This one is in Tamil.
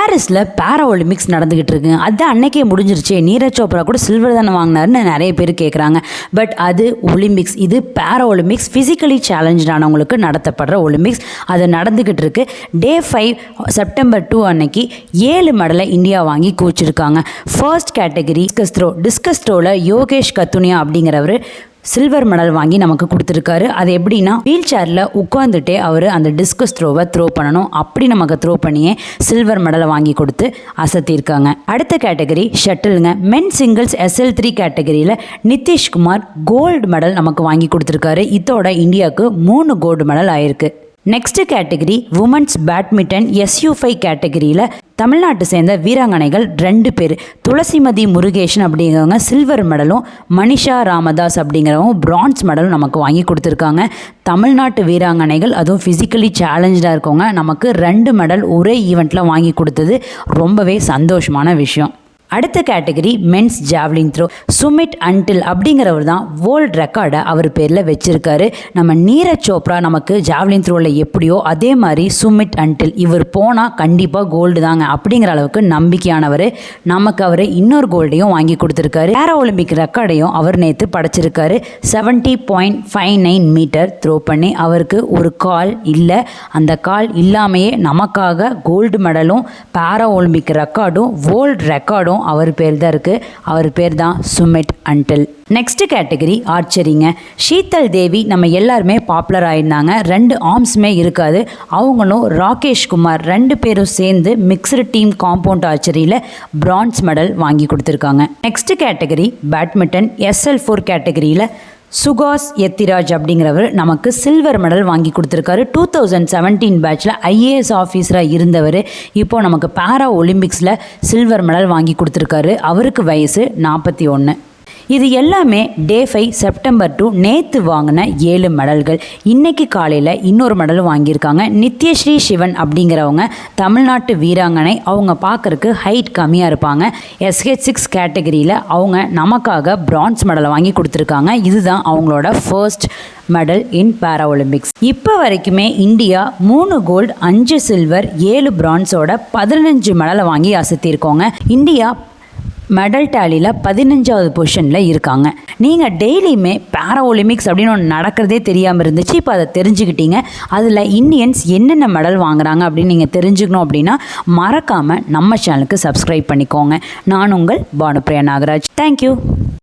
பாரிஸில் பேரா ஒலிம்பிக்ஸ் நடந்துகிட்டு இருக்கு. அது அன்னைக்கே முடிஞ்சிருச்சு. நீரஜ் சோப்ரா கூட சில்வர் தானே வாங்கினாருன்னு நிறைய பேர் கேட்குறாங்க பட் அது ஒலிம்பிக்ஸ் இது பேரா ஒலிம்பிக்ஸ் ஃபிசிக்கலி சேலஞ்சானவங்களுக்கு நடத்தப்படுற ஒலிம்பிக்ஸ் அது நடந்துக்கிட்டு இருக்கு. டே ஃபைவ் செப்டம்பர் டூ அன்னைக்கு ஏழு மெடலை இந்தியா வாங்கி கூச்சிருக்காங்க. First category discus throw discus த்ரோவில் Yogesh Kathuniya அப்படிங்கிறவர் சில்வர் மெடல் வாங்கி நமக்கு கொடுத்துருக்காரு. அது எப்படின்னா வீல் சேரில் உட்காந்துட்டே அவர் அந்த டிஸ்கஸ் த்ரோவை த்ரோ பண்ணணும். அப்படி நமக்கு த்ரோ பண்ணியே சில்வர் மெடலை வாங்கி கொடுத்து அசத்தியிருக்காங்க அடுத்த கேட்டகரி ஷட்டிலுங்க மென் சிங்கிள்ஸ் எஸ்எல் த்ரீ கேட்டகரியில் நிதிஷ்குமார் கோல்டு மெடல் நமக்கு வாங்கி கொடுத்துருக்காரு. இதோட இந்தியாவுக்கு மூணு கோல்டு மெடல் ஆயிருக்கு. Next category women's badminton SU five கேட்டகரியில் தமிழ்நாட்டை சேர்ந்த வீராங்கனைகள் ரெண்டு பேர். துளசிமதி முருகேஷன் அப்படிங்கிறவங்க சில்வர் மெடலும் மனிஷா ராமதாஸ் அப்படிங்கிறவங்க பிரான்ஸ் மெடலும் நமக்கு வாங்கி கொடுத்துருக்காங்க. தமிழ்நாட்டு வீராங்கனைகள் அதுவும் ஃபிசிக்கலி சேலஞ்சாக இருக்கவங்க நமக்கு ரெண்டு மெடல் ஒரே ஈவெண்ட்டில் வாங்கி கொடுத்தது ரொம்பவே சந்தோஷமான விஷயம். அடுத்த category men's javelin throw Sumit Antil அப்படிங்கிறவர் தான் வேர்ல்ட் ரெக்கார்டை அவர் பேரில் வச்சிருக்காரு. நம்ம நீரஜ் சோப்ரா நமக்கு ஜாவ்லின் த்ரோவில் எப்படியோ அதே மாதிரி சுமிட் அன்டில் இவர் போனால் கண்டிப்பாக கோல்டு தாங்க அப்படிங்கிற அளவுக்கு நம்பிக்கையானவர். நமக்கு அவர் இன்னொரு கோல்டையும் வாங்கி கொடுத்துருக்காரு. பேரா ஒலிம்பிக் ரெக்கார்டையும் அவர் நேற்று படைச்சிருக்காரு. Seventy point five nine metre throw பண்ணி அவருக்கு ஒரு கால் இல்லை. அந்த கால் இல்லாமையே நமக்காக கோல்டு மெடலும் பேரா ஒலிம்பிக் ரெக்கார்டும் வேர்ல்டு ரெக்கார்டும் அவர் பேர் தான் இருக்குது அவர் பேர் தான் சுமிட் அன்டில் நெக்ஸ்ட் கேட்டகரி ஆர்ச்சரிங்க. ஷீதல் தேவி நம்ம எல்லாருமே பாப்புலர் ஆயிருந்தாங்க. ரெண்டு ஆர்ம்ஸுமே இருக்காது. அவங்களும் ராகேஷ் குமார் ரெண்டு பேரும் சேர்ந்து மிக்சடு டீம் காம்பவுண்ட் ஆர்ச்சரியில் பிரான்ஸ் மெடல் வாங்கி கொடுத்துருக்காங்க. Next category badminton SL four கேட்டகரியில் சுகாஸ் எத்திராஜ் அப்படிங்கிறவர் நமக்கு சில்வர் மெடல் வாங்கி கொடுத்துருக்காரு. டூ தௌசண்ட் செவன்டீன் பேட்சில் ஐஏஎஸ் ஆஃபீஸராக இருந்தவர். இப்போது நமக்கு பேரா ஒலிம்பிக்ஸில் சில்வர் மெடல் வாங்கி கொடுத்துருக்காரு. அவருக்கு வயசு நாற்பத்தி ஒன்று இது எல்லாமே டே ஃபைவ் செப்டம்பர் டூ நேற்று வாங்கின ஏழு மெடல்கள் இன்னைக்கு காலையில் இன்னொரு மெடல் வாங்கியிருக்காங்க. நித்யஸ்ரீ சிவன் அப்படிங்கிறவங்க தமிழ்நாட்டு வீராங்கனை அவங்க பார்க்கறக்கு ஹைட் கம்மியாக இருப்பாங்க. எஸ்ஹெச் சிக்ஸ் கேட்டகரியில் அவங்க நமக்காக பிரான்ஸ் மெடலை வாங்கி கொடுத்துருக்காங்க. இதுதான் அவங்களோட ஃபர்ஸ்ட் மெடல் இன் பேரா ஒலிம்பிக்ஸ் இப்போ வரைக்குமே இந்தியா மூணு கோல்டு அஞ்சு சில்வர் ஏழு பிரான்ஸோட பதினஞ்சு மெடலை வாங்கி அசத்தியிருக்கோங்க. இந்தியா மெடல் டேலியில் பதினஞ்சாவது பொசிஷனில் இருக்காங்க. நீங்கள் டெய்லியுமே பேரா ஒலிம்பிக்ஸ் அப்படின்னு ஒன்று நடக்கிறதே தெரியாமல் இருந்துச்சு. இப்போ அதை தெரிஞ்சுக்கிட்டீங்க. அதில் இந்தியன்ஸ் என்னென்ன மெடல் வாங்குறாங்க அப்படின்னு நீங்கள் தெரிஞ்சுக்கணும் அப்படின்னா மறக்காமல் நம்ம சேனலுக்கு சப்ஸ்கிரைப் பண்ணிக்கோங்க. நான் உங்கள் பானுப்பிரியா நாகராஜ். தேங்க்யூ